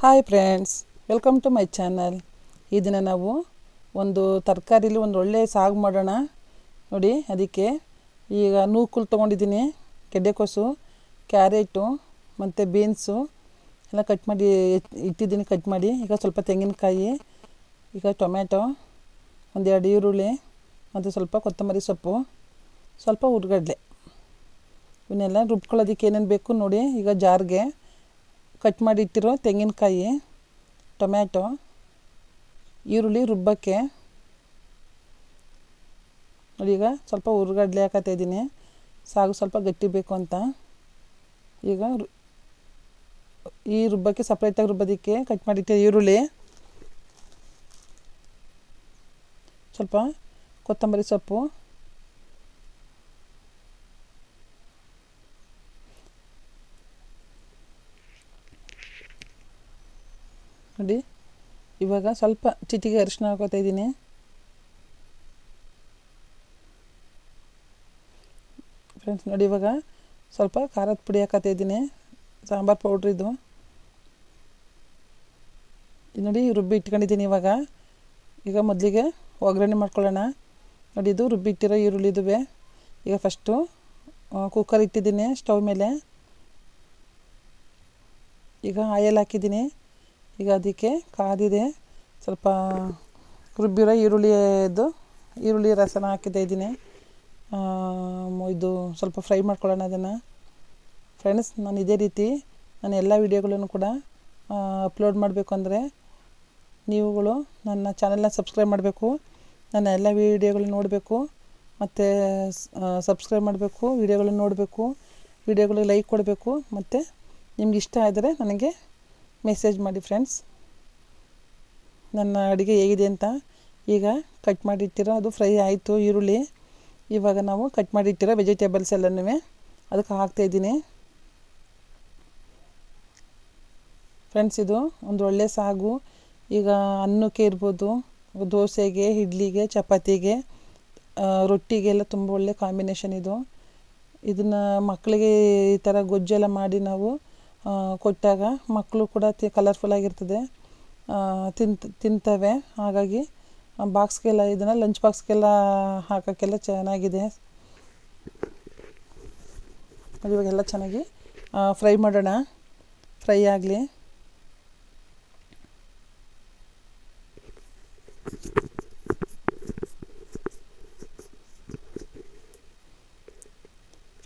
Hi friends welcome to my channel ಈ ದಿನ ನಾವು ಒಂದು ತರಕಾರಿಲಿ ಒಂದು ಒಳ್ಳೆ ಸಾಗು ಮಾಡೋಣ. ನೋಡಿ, ಅದಕ್ಕೆ ಈಗ ನೂಕುಲ್ ತೊಗೊಂಡಿದ್ದೀನಿ, ಗೆಡ್ಡೆಕೋಸು, ಕ್ಯಾರೆಟು, ಮತ್ತು ಬೀನ್ಸು. ಎಲ್ಲ ಕಟ್ ಮಾಡಿ, ಇಟ್ಟಿದ್ದೀನಿ, ಕಟ್ ಮಾಡಿ. ಈಗ ಸ್ವಲ್ಪ ತೆಂಗಿನಕಾಯಿ, ಈಗ ಟೊಮ್ಯಾಟೊ, ಒಂದೆರಡು ಈರುಳ್ಳಿ, ಮತ್ತು ಸ್ವಲ್ಪ ಕೊತ್ತಂಬರಿ ಸೊಪ್ಪು, ಸ್ವಲ್ಪ ಹುರ್ಗಡ್ಲೆ ಇವನ್ನೆಲ್ಲ ರುಬ್ಕೊಳ್ಳೋದಕ್ಕೆ ಏನೇನು ಬೇಕು ನೋಡಿ, ಈಗ ಜಾರ್ಗೆ. ಕಟ್ ಮಾಡಿ ಇಟ್ಟಿರೋ ತೆಂಗಿನಕಾಯಿ, ಟೊಮ್ಯಾಟೊ, ಈರುಳ್ಳಿ, ರುಬ್ಬಕ್ಕೆ. ಈಗ ಸ್ವಲ್ಪ ಹುರ್ಗಡ್ಲೆ ಹಾಕತ್ತಾ ಇದ್ದೀನಿ. ಸಾಗು ಸ್ವಲ್ಪ ಗಟ್ಟಿ ಬೇಕು ಅಂತ. ಈಗ ಈ ರುಬ್ಬಕ್ಕೆ ಸಪ್ರೇಟಾಗಿ ರುಬ್ಬೋದಕ್ಕೆ ಕಟ್ ಮಾಡಿಟ್ಟಿರೋ ಈರುಳ್ಳಿ. ಸ್ವಲ್ಪ ಕೊತ್ತಂಬರಿ ಸೊಪ್ಪು ನೋಡಿ. ಇವಾಗ ಸ್ವಲ್ಪ ಚಿಟಿಗೆ ಅರಿಶಿನ ಹಾಕೋತಾ ಇದ್ದೀನಿ. ಫ್ರೆಂಡ್ಸ್ ನೋಡಿ ಇವಾಗ ಸ್ವಲ್ಪ ಖಾರದ ಪುಡಿ ಹಾಕತ್ತಾ ಇದ್ದೀನಿ. ಸಾಂಬಾರು ಪೌಡ್ರ್ ಇದು. ನೋಡಿ ರುಬ್ಬಿ ಇಟ್ಕೊಂಡಿದ್ದೀನಿ ಇವಾಗ. ಈಗ ಮೊದಲಿಗೆ ಒಗ್ಗರಣೆ ಮಾಡ್ಕೊಳ್ಳೋಣ. ನೋಡಿ ಇದು ರುಬ್ಬಿ ಇಟ್ಟಿರೋ ಈರುಳ್ಳಿ ಇದುವೆ. ಈಗ ಫಸ್ಟು ಕುಕ್ಕರ್ ಇಟ್ಟಿದ್ದೀನಿ ಸ್ಟವ್ ಮೇಲೆ. ಈಗ ಆಯಲ್ ಹಾಕಿದ್ದೀನಿ. ಈಗ ಅದಕ್ಕೆ ಕಾದಿದೆ. ಸ್ವಲ್ಪ ರುಬ್ಬಿರೋ ಈರುಳ್ಳಿದು ಈರುಳ್ಳಿ ರಸನ ಹಾಕಿದ್ದೆ ಇದ್ದೀನಿ ಇದು ಸ್ವಲ್ಪ ಫ್ರೈ ಮಾಡ್ಕೊಳ್ಳೋಣ ಅದನ್ನು. ಫ್ರೆಂಡ್ಸ್, ನಾನು ಇದೇ ರೀತಿ ನಾನು ಎಲ್ಲ ವಿಡಿಯೋಗಳನ್ನು ಕೂಡ ಅಪ್ಲೋಡ್ ಮಾಡಬೇಕು ಅಂದರೆ ನೀವುಗಳು ನನ್ನ ಚಾನಲ್ನ ಸಬ್ಸ್ಕ್ರೈಬ್ ಮಾಡಬೇಕು. ನನ್ನ ಎಲ್ಲ ವೀಡಿಯೋಗಳನ್ನ ನೋಡಬೇಕು. ಮತ್ತು ಸಬ್ಸ್ಕ್ರೈಬ್ ಮಾಡಬೇಕು, ವೀಡಿಯೋಗಳನ್ನ ನೋಡಬೇಕು, ವೀಡಿಯೋಗಳಿಗೆ ಲೈಕ್ ಕೊಡಬೇಕು. ಮತ್ತು ನಿಮ್ಗೆ ಇಷ್ಟ ಆದರೆ ನನಗೆ ಮೆಸೇಜ್ ಮಾಡಿ ಫ್ರೆಂಡ್ಸ್ ನನ್ನ ಅಡುಗೆ ಹೇಗಿದೆ ಅಂತ ಈಗ ಕಟ್ ಮಾಡಿಟ್ಟಿರೋ ಅದು ಫ್ರೈ ಆಯಿತು, ಈರುಳ್ಳಿ. ಇವಾಗ ನಾವು ಕಟ್ ಮಾಡಿಟ್ಟಿರೋ ವೆಜಿಟೇಬಲ್ಸ್ ಎಲ್ಲನೂ ಅದಕ್ಕೆ ಹಾಕ್ತಾಯಿದ್ದೀನಿ ಫ್ರೆಂಡ್ಸ್ ಇದು ಒಂದು ಒಳ್ಳೆ ಸಾಗು. ಈಗ ಅನ್ನಕ್ಕೆ ಇರ್ಬೋದು, ದೋಸೆಗೆ, ಇಡ್ಲಿಗೆ, ಚಪಾತಿಗೆ ರೊಟ್ಟಿಗೆ ರೊಟ್ಟಿಗೆಲ್ಲ ತುಂಬ ಒಳ್ಳೆ ಕಾಂಬಿನೇಷನ್ ಇದು. ಇದನ್ನು ಮಕ್ಕಳಿಗೆ ಈ ಥರ ಗೊಜ್ಜೆಲ್ಲ ಮಾಡಿ ನಾವು ಕೊಟ್ಟಾಗ ಮಕ್ಕಳು ಕೂಡ ತಿ ಕಲರ್ಫುಲ್ಲಾಗಿರ್ತದೆ ತಿಂತ, ತಿಂತವೆ. ಹಾಗಾಗಿ ಬಾಕ್ಸ್ಗೆಲ್ಲ ಇದನ್ನು ಲಂಚ್ ಬಾಕ್ಸ್ಗೆಲ್ಲ ಹಾಕೋಕ್ಕೆಲ್ಲ ಚೆನ್ನಾಗಿದೆ. ಇವಾಗೆಲ್ಲ ಚೆನ್ನಾಗಿ ಫ್ರೈ ಮಾಡೋಣ. ಫ್ರೈ ಆಗಲಿ.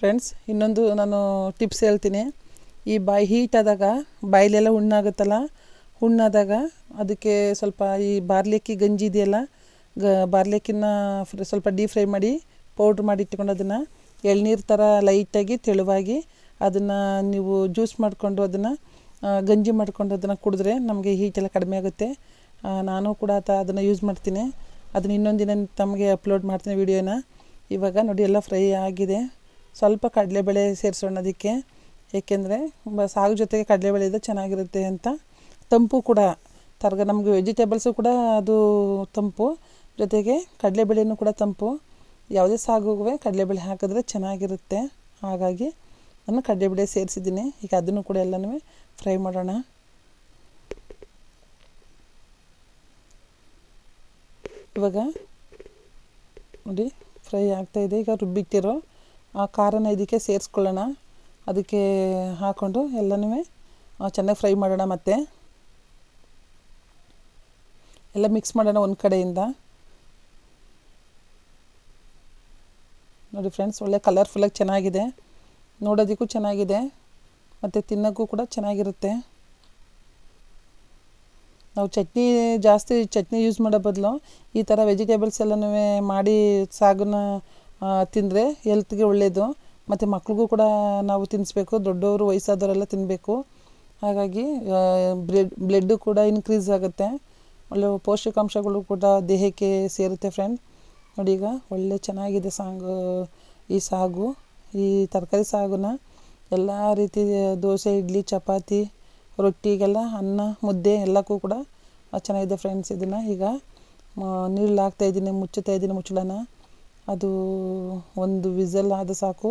ಫ್ರೆಂಡ್ಸ್ ಇನ್ನೊಂದು ನಾನು ಟಿಪ್ಸ್ ಹೇಳ್ತೀನಿ. ಈ ಬಾಯಿ ಹೀಟ್ ಆದಾಗ ಬಾಯಿಲೆಲ್ಲ ಹುಣ್ಣಾಗುತ್ತಲ್ಲ? ಹುಣ್ಣಾದಾಗ ಅದಕ್ಕೆ ಸ್ವಲ್ಪ ಈ ಬಾರ್ಲಿಕ್ಕಿ ಗಂಜಿ ಇದೆಯಲ್ಲ, ಗ ಬಾರ್ಲಿಕ್ಕಿನ ಸ್ವಲ್ಪ ಡೀಪ್ ಫ್ರೈ ಮಾಡಿ ಪೌಡ್ರ್ ಮಾಡಿ ಇಟ್ಕೊಂಡು ಅದನ್ನು ಎಳ್ನೀರು ಥರ ಲೈಟಾಗಿ ತೆಳುವಾಗಿ ಅದನ್ನು ನೀವು ಜ್ಯೂಸ್ ಮಾಡಿಕೊಂಡು ಅದನ್ನು ಗಂಜಿ ಮಾಡಿಕೊಂಡು ಅದನ್ನು ಕುಡಿದ್ರೆ ನಮಗೆ ಹೀಟೆಲ್ಲ ಕಡಿಮೆ ಆಗುತ್ತೆ. ನಾನು ಕೂಡ ಆತ ಅದನ್ನು ಯೂಸ್ ಮಾಡ್ತೀನಿ. ಅದನ್ನ ಇನ್ನೊಂದು ದಿನ ತಮಗೆ ಅಪ್ಲೋಡ್ ಮಾಡ್ತೀನಿ ವೀಡಿಯೋನ ಇವಾಗ ನೋಡಿ ಎಲ್ಲ ಫ್ರೈ ಆಗಿದೆ. ಸ್ವಲ್ಪ ಕಡಲೆಬೇಳೆ ಸೇರಿಸೋಣ ಅದಕ್ಕೆ. ಏಕೆಂದರೆ ಸಾಗು ಜೊತೆಗೆ ಕಡಲೆಬೇಳೆ ಇದ್ದರೆ ಚೆನ್ನಾಗಿರುತ್ತೆ ಅಂತ. ತಂಪು ಕೂಡ, ತರ್ಗ ನಮಗೆ ವೆಜಿಟೇಬಲ್ಸು ಕೂಡ ಅದು ತಂಪು. ಜೊತೆಗೆ ಕಡಲೆಬೇಳೆನೂ ಕೂಡ ತಂಪು. ಯಾವುದೇ ಸಾಗುವೆ ಕಡಲೆಬೇಳೆ ಹಾಕಿದ್ರೆ ಚೆನ್ನಾಗಿರುತ್ತೆ. ಹಾಗಾಗಿ ನಾನು ಕಡಲೆಬೇಳೆ ಸೇರಿಸಿದ್ದೀನಿ. ಈಗ ಅದನ್ನು ಕೂಡ ಎಲ್ಲನೂ ಫ್ರೈ ಮಾಡೋಣ. ಇವಾಗ ನೋಡಿ, ಫ್ರೈ ಆಗ್ತಾಯಿದೆ ಈಗ ರುಬ್ಬಿಟ್ಟಿರೋ ಆ ಖಾರನ ಇದಕ್ಕೆ ಸೇರಿಸ್ಕೊಳ್ಳೋಣ. ಅದಕ್ಕೆ ಹಾಕ್ಕೊಂಡು ಎಲ್ಲನೂ ಚೆನ್ನಾಗಿ ಫ್ರೈ ಮಾಡೋಣ ಮತ್ತೆ. ಎಲ್ಲ ಮಿಕ್ಸ್ ಮಾಡೋಣ ಒಂದು ಕಡೆಯಿಂದ. ನೋಡಿ ಫ್ರೆಂಡ್ಸ್, ಒಳ್ಳೆ ಕಲರ್ಫುಲ್ಲಾಗಿ ಚೆನ್ನಾಗಿದೆ. ನೋಡೋದಕ್ಕೂ ಚೆನ್ನಾಗಿದೆ. ಮತ್ತು ತಿನ್ನೋಕ್ಕೂ ಕೂಡ ಚೆನ್ನಾಗಿರುತ್ತೆ. ನಾವು ಚಟ್ನಿ ಜಾಸ್ತಿ ಚಟ್ನಿ ಯೂಸ್ ಮಾಡೋ ಬದಲು ಈ ಥರ ವೆಜಿಟೇಬಲ್ಸ್ ಎಲ್ಲನೂ ಮಾಡಿ ಸಾಗನ್ನ ತಿಂದರೆ ಹೆಲ್ತ್ಗೆ ಒಳ್ಳೆಯದು ಮತ್ತು ಮಕ್ಳಿಗೂ ಕೂಡ ನಾವು ತಿನ್ನಿಸ್ಬೇಕು ದೊಡ್ಡವರು ವಯಸ್ಸಾದವರೆಲ್ಲ ತಿನ್ನಬೇಕು ಹಾಗಾಗಿ ಬ್ಲೆಡ್ ಬ್ಲೆಡ್ಡು ಕೂಡ ಇನ್ಕ್ರೀಸ್ ಆಗುತ್ತೆ. ಒಳ್ಳೆ ಪೌಷ್ಟಿಕಾಂಶಗಳು ಕೂಡ ದೇಹಕ್ಕೆ ಸೇರುತ್ತೆ ಫ್ರೆಂಡ್ ನೋಡಿ ಈಗ ಒಳ್ಳೆ ಚೆನ್ನಾಗಿದೆ ಸಾಗು, ಈ ಸಾಗು, ಈ ತರಕಾರಿ ಸಾಗುನ. ಎಲ್ಲ ರೀತಿ, ದೋಸೆ, ಇಡ್ಲಿ, ಚಪಾತಿ, ರೊಟ್ಟಿಗೆಲ್ಲ, ಅನ್ನ, ಮುದ್ದೆ ಎಲ್ಲಕ್ಕೂ ಕೂಡ ಚೆನ್ನಾಗಿದೆ ಫ್ರೆಂಡ್ಸ್ ಇದನ್ನು. ಈಗ ನೀರು ಹಾಕ್ತಾಯಿದ್ದೀನಿ ಮುಚ್ಚುತ್ತಾ ಇದ್ದೀನಿ ಮುಚ್ಚಳನ. ಅದು ಒಂದು ವಿಸಲ್ ಆದ ಸಾಕು.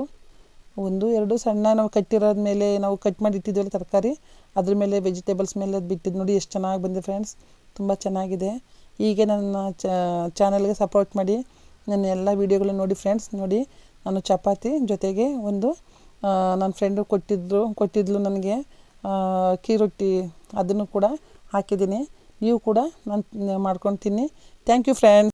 ಒಂದು, ಎರಡು ಸಣ್ಣ ನಾವು ಕಟ್ಟಿರೋದ ಮೇಲೆ ನಾವು ಕಟ್ ಮಾಡಿ ಇಟ್ಟಿದ್ವಲ್ಲ ತರಕಾರಿ, ಅದ್ರ ಮೇಲೆ ವೆಜಿಟೇಬಲ್ಸ್ ಮೇಲೆ ಅದು ಬಿಟ್ಟಿದ್ದು ನೋಡಿ ಎಷ್ಟು ಚೆನ್ನಾಗಿ ಬಂದಿದೆ ಫ್ರೆಂಡ್ಸ್ ತುಂಬ ಚೆನ್ನಾಗಿದೆ. ಹೀಗೆ ನನ್ನ ಚಾನಲ್ಗೆ ಸಪೋರ್ಟ್ ಮಾಡಿ ನನ್ನ ಎಲ್ಲ ವೀಡಿಯೋಗಳನ್ನ ನೋಡಿ ಫ್ರೆಂಡ್ಸ್ ನೋಡಿ ನಾನು ಚಪಾತಿ ಜೊತೆಗೆ ಒಂದು ನನ್ನ ಫ್ರೆಂಡು ಕೊಟ್ಟಿದ್ದರು ಕೊಟ್ಟಿದ್ಲು ನನಗೆ ಅಕ್ಕಿ ರೊಟ್ಟಿ ಅದನ್ನು ಕೂಡ ಹಾಕಿದ್ದೀನಿ. ನೀವು ಕೂಡ ನಾನು, ಮಾಡ್ಕೊಂಡು ಥ್ಯಾಂಕ್ ಯು ಫ್ರೆಂಡ್ಸ್